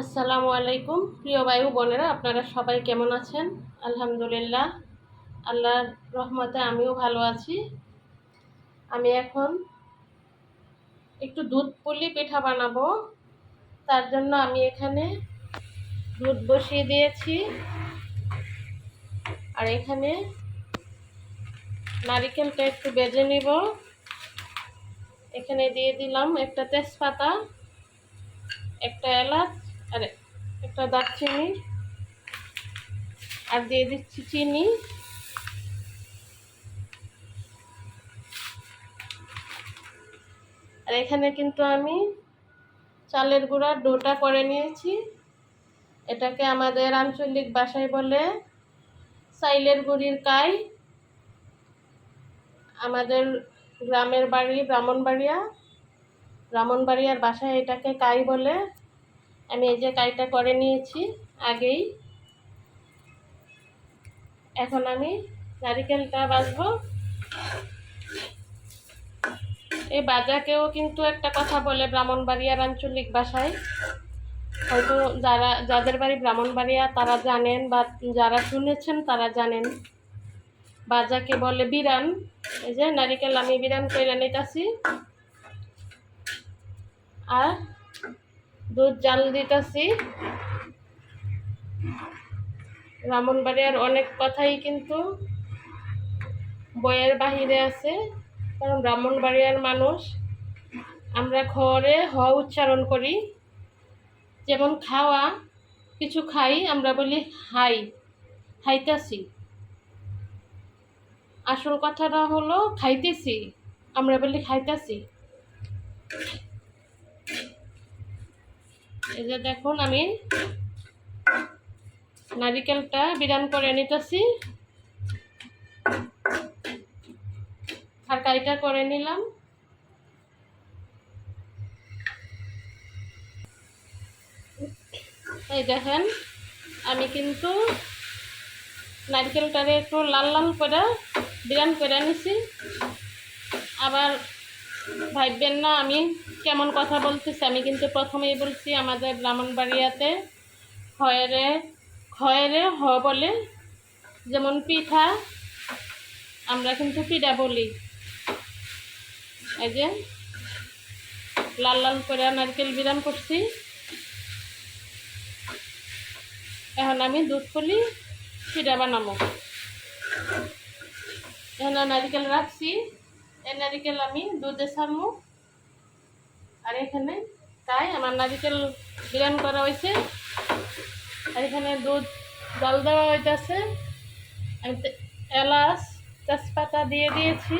আসসালামু আলাইকুম। প্রিয় বায়ু বোনেরা, আপনারা সবাই কেমন আছেন? আলহামদুলিল্লাহ, আল্লাহর রহমতে আমিও ভালো আছি। আমি এখন একটু দুধ পুলি পিঠা বানাবো। তার জন্য আমি এখানে দুধ বসিয়ে দিয়েছি। আর এখানে নারিকেলটা একটু বেজে নিব। এখানে দিয়ে দিলাম একটা তেজপাতা, একটা এলাচ আর, একটা দারচিনি, আর দিয়ে দিচ্ছি চিনি। আর এখানে কিন্তু আমি চালের গুঁড়ার ডোটা করে নিয়েছি। এটাকে আমাদের আঞ্চলিক ভাষায় বলে চাইলের গুড়ির কাই। আমাদের গ্রামের বাড়ি, ব্রাহ্মণবাড়িয়া। ব্রাহ্মণবাড়িয়ার বাসায় এটাকে কাই বলে। আমি এই যে কাইটা করে নিয়েছি আগেই। এখন আমি নারিকেলটা বাজবো এই বাজাকেও কিন্তু একটা কথা বলে ব্রাহ্মণবাড়িয়ার আঞ্চলিক ভাষায়। হয়তো যারা, যাদের বাড়ি ব্রাহ্মণবাড়িয়া তারা জানেন বা যারা শুনেছেন তারা জানেন। বাজাকে বলে বিরান। এই যে নারিকেল আমি বিরান করে নিতেছি। আর দুধ জাল দিতেছি। ব্রাহ্মণবাড়িয়ার অনেক কথাই কিন্তু বইয়ের বাহিরে আছে। কারণ ব্রাহ্মণবাড়িয়ার মানুষ, আমরা ঘরে হ উচ্চারণ করি। যেমন খাওয়া, কিছু খাই, আমরা বলি হাই খাইতাছি আসল কথাটা হলো খাইতেছি, আমরা বলি খাইতাছি। এই যে দেখুন, আমি নারিকেলটা বিরান করে নিতেছি। আর কাইটা করে নিলাম। এই দেখেন, আমি কিন্তু নারকেলটারে একটু লাল লাল করে বিরান করে নিছি। আবার ভাববেন না, আমি কেমন কথা বলতেছি? আমি কিন্তু প্রথমেই বলছি, আমাদের ব্রাহ্মণবাড়িয়াতে খয়েরে খয়েরে হ বলে যেমন পিঠা, আমরা কিন্তু পিঠা বলি। এই যে, লাল লাল করে নারকেল বিরাম করছি। এখন আমি দুধ ফুলি, পিঠা বানাবো। এখন নারকেল রাখছি। এই নারিকেল আমি দুধে ছাড়বো। আর এখানে তাই আমার নারিকেল বিরান করা হয়েছে। আর এখানে দুধ, জল দেওয়া হইতেছে। আমি এলাচ, তেজপাতা দিয়ে দিয়েছি।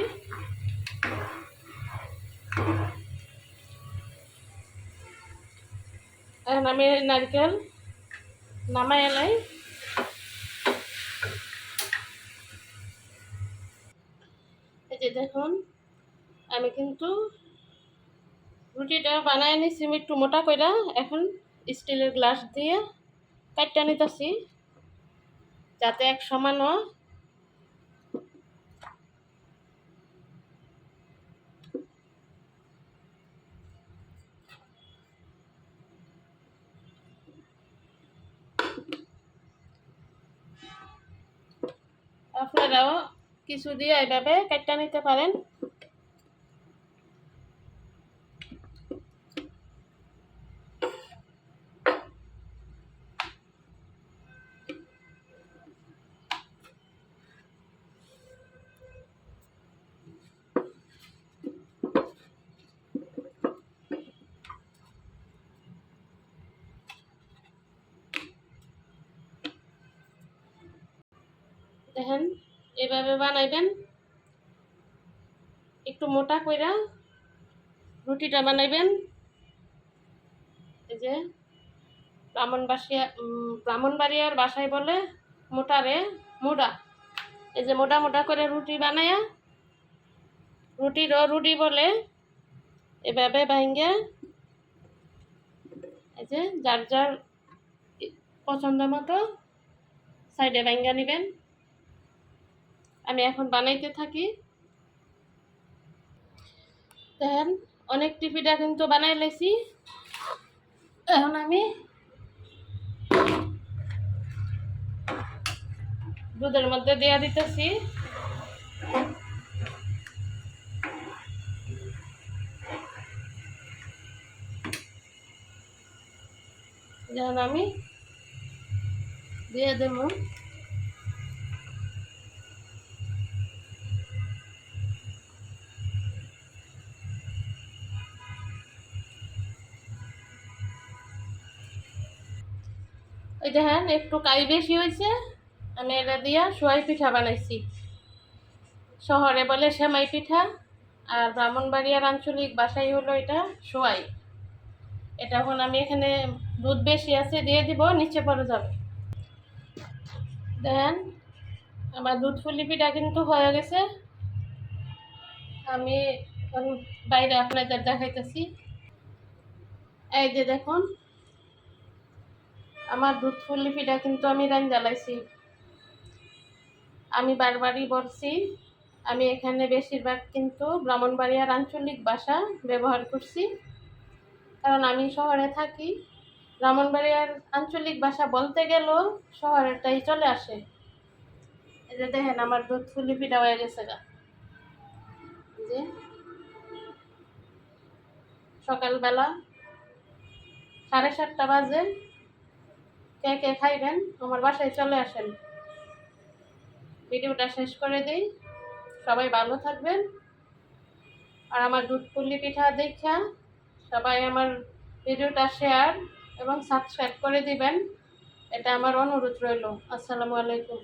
এখন আমি নারকেল নামাই এলাই এই যে দেখুন আমি কিন্তু রুটিটা বানাই নিছি একটু মোটা করে এখন স্টিলের গ্লাস দিয়ে কাটটা নিতেছি, যাতে এক সমান আপনারাও কিছু দিয়ে এইভাবে কাটটা নিতে পারেন। দেখেন, এভাবে বানাইবেন। একটু মোটা কইরা রুটিটা বানাইবেন। এই যে ব্রাহ্মণবাসিয়া ব্রাহ্মণবাড়িয়ার বাসায় বলে মোটা রে, মোটা। এই যে মোটা মোটা করে রুটি বানায়া, রুটিরও রুটি বলে এভাবে ভাঙ্গে, এই যে যার যার পছন্দ মতো সাইডে ভাঙ্গা নেবেন। আমি এখন বানাইতে থাকি। দেন, অনেক টিপিটা কিন্তু বানাই লেছি এখন আমি দুধের মধ্যে দেওয়া দিতেছি। আমি দিয়ে দেবো। ওই দেখেন একটু কাই বেশি হয়েছে। আমি এটা দিয়া সোয়াই পিঠা বানাইছি। শহরে বলে সেমাই পিঠা, আর ব্রাহ্মণবাড়িয়ার আঞ্চলিক বাসাই হলো এটা সোয়াই। এটা এখন আমি এখানে দুধ বেশি আছে, দিয়ে দিব, নিচে পড়ে যাবে। দেখেন আমার দুধ ফুলি পিঠা কিন্তু হয়ে গেছে। আমি বাইরে আপনাদের দেখাইতেছি। এই যে দেখুন আমার দুধ ফুলি পিঠা কিন্তু আমি রান জ্বালাইছি। আমি বারবারই বলছি, আমি এখানে বেশিরভাগ কিন্তু ব্রাহ্মণবাড়িয়ার আঞ্চলিক ভাষা ব্যবহার করছি। কারণ আমি শহরে থাকি, ব্রাহ্মণবাড়িয়ার আঞ্চলিক ভাষা বলতে গেলেও শহরেরটাই চলে আসে। এই যে দেখেন আমার দুধ ফুলি পিঠা হয়ে গেছে গা। যে সকালবেলা সাড়ে সাতটা বাজে কে কে খাইবেন? আমার বাসায় চলে আসেন। ভিডিওটা শেষ করে দিই। সবাই ভালো থাকবেন। আর আমার দুধ পুলি পিঠা দেখা। সবাই আমার ভিডিওটা শেয়ার এবং সাবস্ক্রাইব করে দিবেন। এটা আমার অনুরোধ রইল। আসসালামু আলাইকুম।